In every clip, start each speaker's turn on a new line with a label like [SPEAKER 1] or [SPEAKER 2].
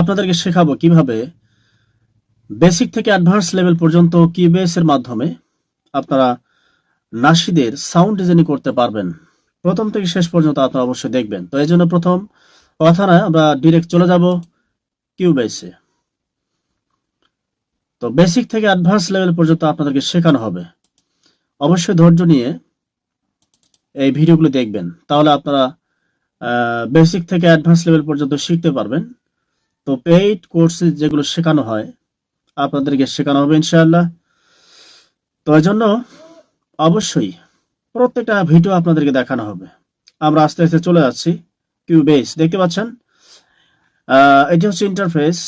[SPEAKER 1] আপনাদেরকে শেখাবো কীভাবে বেসিক থেকে অ্যাডভান্স লেভেল পর্যন্ত কিউবেস এর মাধ্যমে আপনারা নাসিদের সাউন্ড ডিজাইনিং করতে পারবেন। প্রথম থেকে শেষ পর্যন্ত আপনারা অবশ্যই দেখবেন। তো এই জন্য প্রথম কথা নয়, আমরা ডিরেক্ট চলে যাব কিউবেসে তো বেসিক থেকে অ্যাডভান্স লেভেল পর্যন্ত আপনাদেরকে শেখানো হবে। অবশ্যই ধৈর্য নিয়ে এই ভিডিওগুলো দেখবেন। তাহলে আপনারা বেসিক থেকে অ্যাডভান্স লেভেল পর্যন্ত শিখতে পারবেন। তো পেইড কোর্সে যেগুলো শেখানো হয়, আপনাদেরকে শেখানো হবে ইনশাআল্লাহ। তো এই জন্য অবশ্যই প্রত্যেকটা ভিডিও আপনাদেরকে দেখানো হবে। আমরা আস্তে আস্তে চলে যাচ্ছি কিউবেস দেখতে পাচ্ছেন? এটি হচ্ছে ইন্টারফেস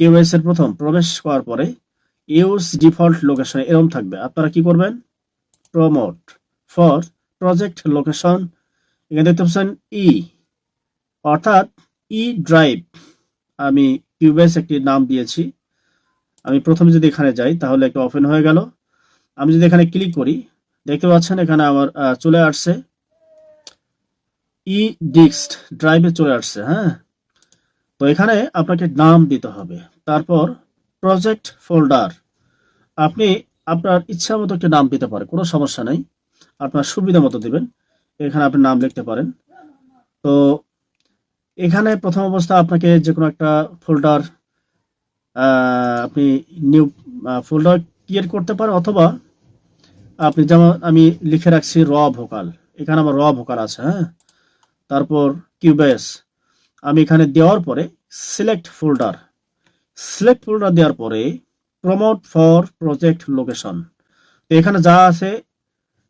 [SPEAKER 1] কিউবেস এর প্রথম প্রবেশ করার পরে ইউজ ডিফল্ট লোকেশন এরকম থাকবে। আপনারা কি করবেন? প্রমোট ফর প্রজেক্ট লোকেশন এখানে দেখতে পাচ্ছেন ই অর্থাৎ ই ড্রাইভ আমি কিউবেস একটি নাম দিয়েছি। আমি প্রথমে যদি এখানে যাই, তাহলে একটা ওপেন হয়ে গেল। আমি যদি এখানে ক্লিক করি, দেখতে পাচ্ছেন এখানে আমার চলে আসছে। ই ডিক্সড ড্রাইভে চলে আসছে হ্যাঁ? তো এখানে আপনাকে নাম দিতে হবে। তারপর প্রজেক্ট ফোল্ডার আপনি আপনার ইচ্ছা মতো একটা নাম দিতে পারেন, কোনো সমস্যা নেই। আপনার সুবিধা মতো দেবেন। এখানে আপনি নাম লিখতে পারেন। তো এখানে প্রথম অবস্থা আপনাকে যে কোনো একটা ফোল্ডার আপনি নিউ ফোল্ডার ক্রিয়েট করতে পারেন অথবা আপনি যেমন আমি লিখে রাখছি র ভোকাল এখানে আমার র ভোকাল আছে হ্যাঁ? তারপর কিউবেস আমি এখানে দেওয়ার পরে সিলেক্ট ফোল্ডার সিলেক্ট ফোল্ডার দেওয়ার পরে প্রমোট ফর প্রজেক্ট লোকেশন তো এখানে যা আছে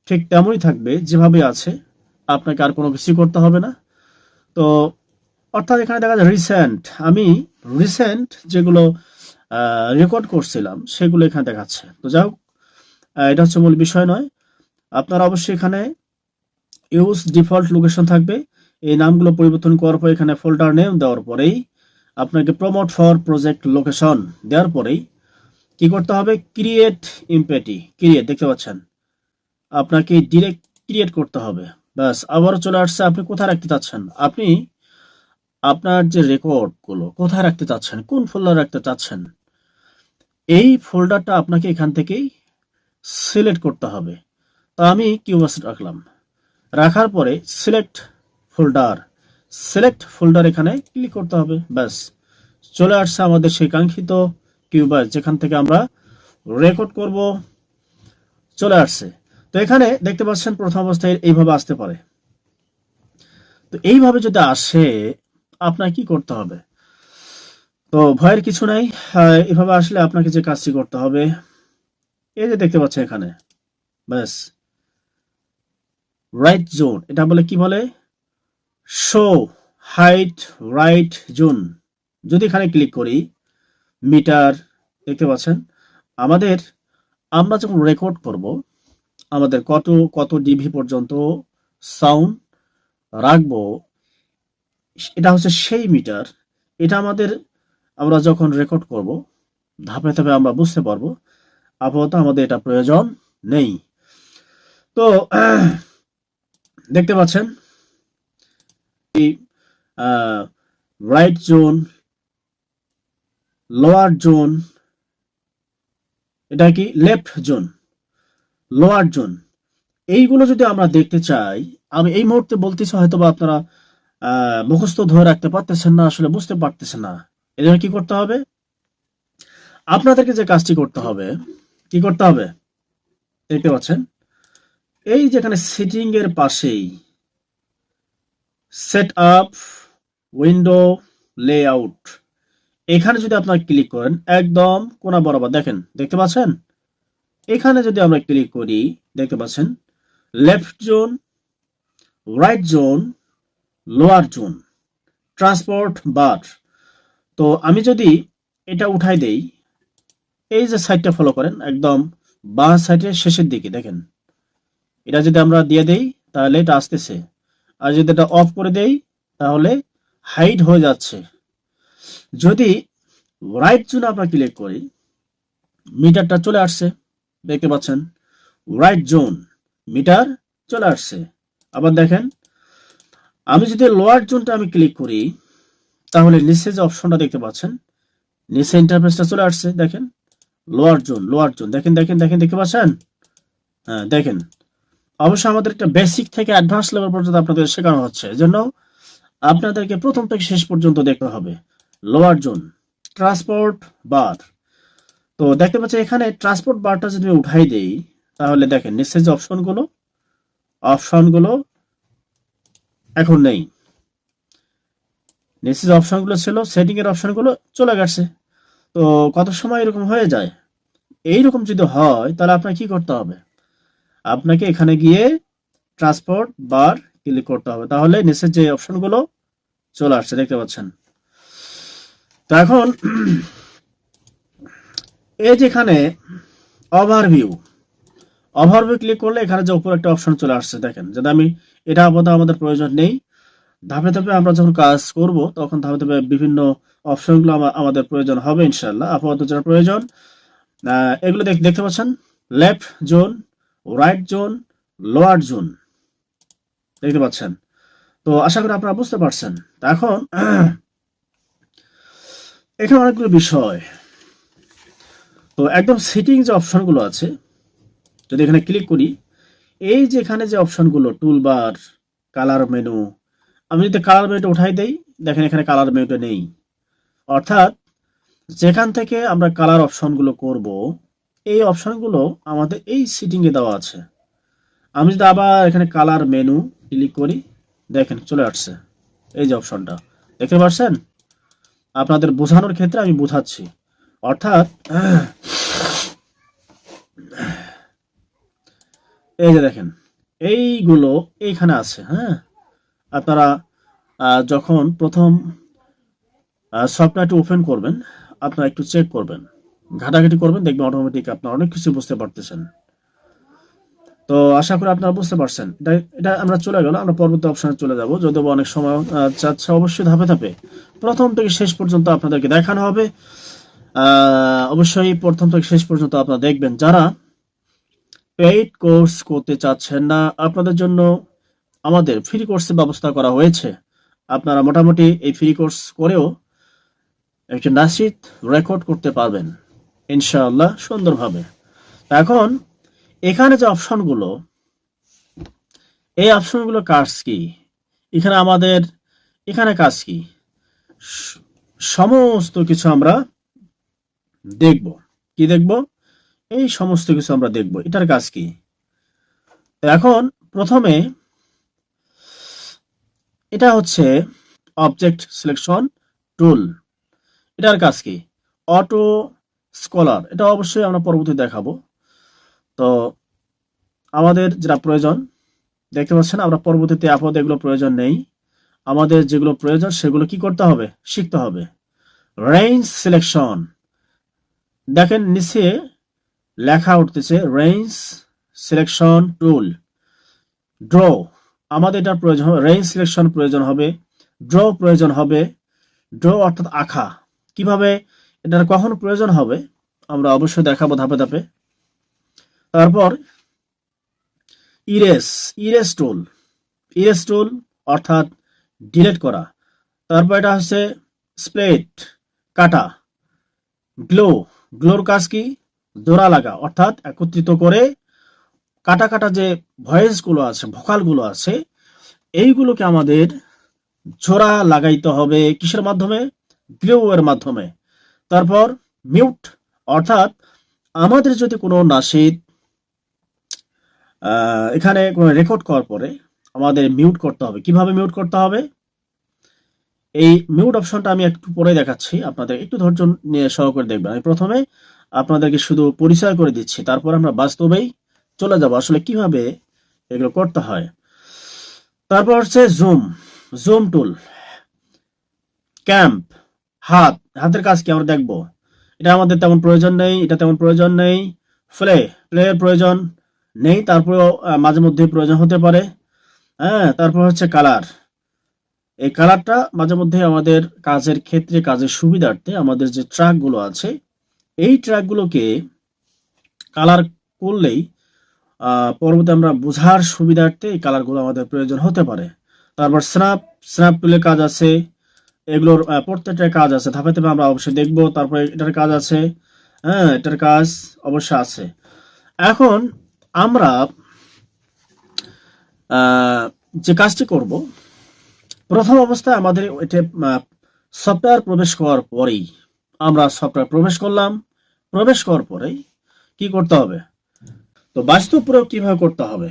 [SPEAKER 1] ঠিক তেমনই থাকবে, যেভাবে আছে, আপনাকে আর কোনো কিছু করতে হবে না। তো অর্থাৎ এখানে দেখা যায় রিসেন্ট আমি রিসেন্ট যেগুলো রেকর্ড করছিলাম, সেগুলো এখানে দেখাচ্ছে। তো যাই হোক এটা হচ্ছে মূল বিষয় নয়। আপনারা অবশ্যই এখানে ইউজ ডিফল্ট লোকেশন থাকবে। এই নামগুলো পরিবর্তন করার পর এখানে ফোল্ডার নেম দেওয়ার পরেই আপনাকে প্রমোট ফর প্রজেক্ট লোকেশন দেওয়ার পরেই কি করতে হবে? ক্রিয়েট ইমপেটি ক্রিয়েট দেখতে পাচ্ছেন? আপনাকে ডিরেক্ট ক্রিয়েট করতে হবে। ব্যাস, আবারও চলে আসছে। আপনি কোথায় রাখতে চাচ্ছেন? আপনি আপনার যে রেকর্ডগুলো কোথায় রাখতে চাচ্ছেন? কোন ফোল্ডার রাখতে চাচ্ছেন? এই ফোল্ডারটা আপনাকে এখান থেকেই সিলেক্ট করতে হবে। তো আমি কিউবাস রাখলাম। রাখার পরে সিলেক্ট ফোল্ডার সিলেক্ট ফোল্ডার এখানে ক্লিক করতে হবে, ব্যাস। চলে আসছে আমাদের সেই কাঙ্ক্ষিত কিউবাস যেখান থেকে আমরা রেকর্ড করব। চলে আসছে। তো এখানে দেখতে পাচ্ছেন প্রথম অবস্থায় এইভাবে আসতে পারে। তো এইভাবে যদি আসে আপনার কি করতে হবে? তো ভয়ের কিছু নাই। এভাবে আসলে আপনাকে যে কাজটি করতে হবে, এই যে দেখতে পাচ্ছেন এখানে, ব্যাস। রাইট জোন এটা বলে কি বলে? শো হাইট রাইট জোন যদি এখানে ক্লিক করি মিটার দেখতে পাচ্ছেন? আমাদের, আমরা যখন রেকর্ড করব, আমাদের কত কত ডিভি পর্যন্ত সাউন্ড রাখব এটা হচ্ছে সেই মিটার। এটা আমাদের আমরা যখন রেকর্ড করব, ধাপে ধাপে আমরা বুঝতে পারব, আপাতত আমাদের এটা প্রয়োজন নেই। তো, দেখতে পাচ্ছেন রাইট জোন লোয়ার জোন এটা কি? লেফট জোন লোয়ার জোন এইগুলো যদি আমরা দেখতে চাই, আমি এই মুহূর্তে বলতেছি হয়তো বা আপনারা মুখস্থ ধরে রাখতে পারতেছেন না, আসলে বুঝতে পারতেছেন না। এজন্য কি করতে হবে? আপনাদেরকে যে কাজটি করতে হবে, কি করতে হবে? দেখতে পাচ্ছেন? এই যেখানে সেটিং এর পাশেই সেট আপ উইন্ডো লেআউট এখানে যদি আপনারা ক্লিক করেন, একদম কোনা বরাবর, দেখেন, দেখতে পাচ্ছেন? এখানে যদি আমরা ক্লিক করি, দেখতে পাচ্ছেন? Left zone right zone lower zone, transport bar. তো আমি যদি এটা উঠাই দেই, এই যে সাইডটা ফলো করেন, একদম বাঁ সাইডের শেষের দিকে, দেখেন। এটা যদি আমরা দিয়ে দেই, তাহলে এটা আসতেছে। আর যদি এটা অফ করে দেই, তাহলে হাইড হয়ে যাচ্ছে। যদি রাইট জোন আমরা ক্লিক করি, মিটারটা চলে আসছে, দেখতে পাচ্ছেন? রাইট জোন মিটার চলে আসছে। আবার দেখেন আমি যদি লোয়ার জোনটা আমি ক্লিক করি, তাহলে নিচে যে অপশনটা দেখতে পাচ্ছেন, নিচে ইন্টারফেসটা চলে আসছে, দেখেন। লোয়ার জোন লোয়ার জোন দেখেন দেখেন দেখেন, দেখতে পাচ্ছেন? হ্যাঁ দেখেন। অবশ্য আমাদের একটা বেসিক থেকে অ্যাডভান্স লেভেল পর্যন্ত আপনাদের শেখানো হচ্ছে, এজন্য আপনাদেরকে প্রথম থেকে শেষ পর্যন্ত দেখতে হবে। লোয়ার জোন ট্রান্সপোর্ট বার তো দেখতে পাচ্ছি এখানে ট্রান্সপোর্ট বারটা যদি উঠাই দেই, তাহলে দেখেন নিশ্চয় যে অপশনগুলো অপশনগুলো এখন নেই। যে অপশনগুলো ছিল সেটিং এর অপশনগুলো চলে গেছে। তো কত সময় এরকম হয়ে যায়? এইরকম যদি হয়, তাহলে আপনাকে কি করতে হবে? আপনাকে এখানে গিয়ে ট্রান্সপোর্ট বার ক্লিক করতে হবে। তাহলে নিচের যে অপশনগুলো চলে আসছে, দেখতে পাচ্ছেন। তো এখন, এই যেখানে ওভারভিউ ওভারভিউ ক্লিক করলে এখানে যে উপর একটা অপশন চলে আসছে, দেখেন, যদি আমি এটা আপাতত আমাদের প্রয়োজন নেই। ধাপে ধাপে আমরা যখন কাজ করব, তখন ধাপে ধাপে বিভিন্ন অপশনগুলো আমা- আমাদের প্রয়োজন হবে ইনশাল্লাহ আপাতত যেটা প্রয়োজন এগুলো দেখ- দেখতে পাচ্ছেন? Left zone right zone lower zone দেখতে পাচ্ছেন? তো আশা করি আপনারা বুঝতে পারছেন। এখন এখানে অনেকগুলো বিষয়। তো একদম সেটিং যে অপশনগুলো আছে যদি এখানে ক্লিক করি, এই যে এখানে যে অপশনগুলো টুলবার কালার মেনু আমি যদি কালার মেনুটা উঠাই দেই, দেখেন এখানে কালার মেনুটা নেই। অর্থাৎ, যেখান থেকে আমরা কালার অপশনগুলো করব, এই অপশনগুলো আমাদের এই সিটিং এ দেওয়া আছে। আমি যদি আবার এখানে কালার মেনু ক্লিক করি, দেখেন চলে আসছে, এই যে অপশনটা দেখতে পাচ্ছেন আপনাদের বোঝানোর ক্ষেত্রে আমি বোঝাচ্ছি। অর্থাৎ এই যে দেখেন, এইগুলো এইখানে আছে হ্যাঁ? আপনারা যখন প্রথম সফটওয়্যারটি ওপেন করবেন, আপনারা একটু চেক করবেন। ঘাটাঘাটি করবেন, দেখবেন অটোমেটিক আপনারা অনেক কিছু বুঝতে পারতেছেন। তো আশা করি আপনারা বুঝতে পারছেন। এটা এটা আমরা চলে গেল আমরা পরবর্তী অপশানে চলে যাব। যদিও অনেক সময় চাচ্ছে, অবশ্যই ধাপে ধাপে। প্রথম থেকে শেষ পর্যন্ত আপনাদেরকে দেখানো হবে। অবশ্যই প্রথম থেকে শেষ পর্যন্ত আপনারা দেখবেন যারা পেইড কোর্স করতে চাচ্ছেন না, আপনাদের জন্য আমাদের ফ্রি কোর্সের ব্যবস্থা করা হয়েছে। আপনারা মোটামুটি এই ফ্রি কোর্স করেও একটি নাসিদ রেকর্ড করতে পারবেন, ইনশাআল্লাহ সুন্দরভাবে। এখন, এখানে যে অপশনগুলো এই অপশনগুলো কাজ কি? এখানে আমাদের, এখানে কাজ কি? সমস্ত কিছু আমরা দেখব। কি দেখব? এই সমস্ত কিছু আমরা দেখব। এটার কাজ কি? এখন প্রথমে এটা হচ্ছে অবজেক্ট সিলেকশন টুল এটার কাজ কি? অটো স্কলার এটা অবশ্যই আমরা পরবর্তী দেখাবো। তো আমাদের যেটা প্রয়োজন, দেখতে পাচ্ছেন আমরা পরবর্তীতে আপাতত এগুলো প্রয়োজন নেই। আমাদের যেগুলো প্রয়োজন, সেগুলো কি করতে হবে? শিখতে হবে। রেঞ্জ সিলেকশন দেখেন নিচে লেখা উঠতেছে রেঞ্জ সিলেকশন টুল ড্র আমাদের এটার প্রয়োজন হবে রেঞ্জ সিলেকশন প্রয়োজন হবে ড্র প্রয়োজন হবে ড্র অর্থাৎ আঁকা। কীভাবে এটার কখন প্রয়োজন হবে, আমরা অবশ্যই দেখাবো ধাপে ধাপে। তারপর ইরেস ইরেস টুল ইরেস টুল অর্থাৎ ডিলেট করা। তারপর এটা হচ্ছে স্প্লেট কাটা। গ্লো গ্লোর কাজ কি? জোড়া লাগা, অর্থাৎ একত্রিত করে কাটা কাটা যে ভয়েসগুলো আছে ভোকালগুলো আছে, এইগুলোকে আমাদের জোড়া লাগাইতে হবে কিসের মাধ্যমে? এর মাধ্যমে। তারপর মিউট, অর্থাৎ আমাদের যদি কোনো নাসিদ এখানে কোনো রেকর্ড করার পরে আমাদের মিউট করতে হবে। কীভাবে মিউট করতে হবে? এই মিউট অপশনটা আমি একটু পরে দেখাচ্ছি। আপনাদের একটু ধৈর্য নিয়ে সহকারে দেখবেন। আমি প্রথমে আপনাদেরকে শুধু পরিচয় করে দিচ্ছি, তারপর আমরা বাস্তবেই চলে যাব। আসলে কীভাবে এগুলো করতে হয়? তারপর হচ্ছে জুম জুম টুল ক্যাম্প হাত, হাতের কাজ কি আমরা দেখব? এটা আমাদের তেমন প্রয়োজন নেই, এটা তেমন প্রয়োজন নেই। ফ্লে প্লে প্রয়োজন নেই, তারপরেও মাঝে মধ্যে প্রয়োজন হতে পারে। হ্যাঁ তারপর হচ্ছে কালার এই কালারটা মাঝে মধ্যে আমাদের কাজের ক্ষেত্রে, কাজের সুবিধার্থে আমাদের যে ট্র্যাকগুলো আছে এই ট্র্যাকগুলোকে কালার করলেই পরবর্তী আমরা বোঝার সুবিধার্থে এই কালারগুলো আমাদের প্রয়োজন হতে পারে। তারপর স্ন্যাপ স্ন্যাপ টুলের কাজ আছে, এগুলোর প্রত্যেকটা কাজ আছে। ধাপে ধাপে আমরা অবশ্যই দেখব, তারপরে এটার কাজ আছে হ্যাঁ এটার কাজ অবশ্যই আছে। এখন আমরা যে কাজটি করব, প্রথম অবস্থায় আমাদের এটা সফটওয়্যার প্রবেশ করার পরেই আমরা সফটওয়্যার প্রবেশ করলাম। প্রবেশ করার পরেই কি করতে হবে? তো বাস্তব প্রয়োগ কীভাবে করতে হবে?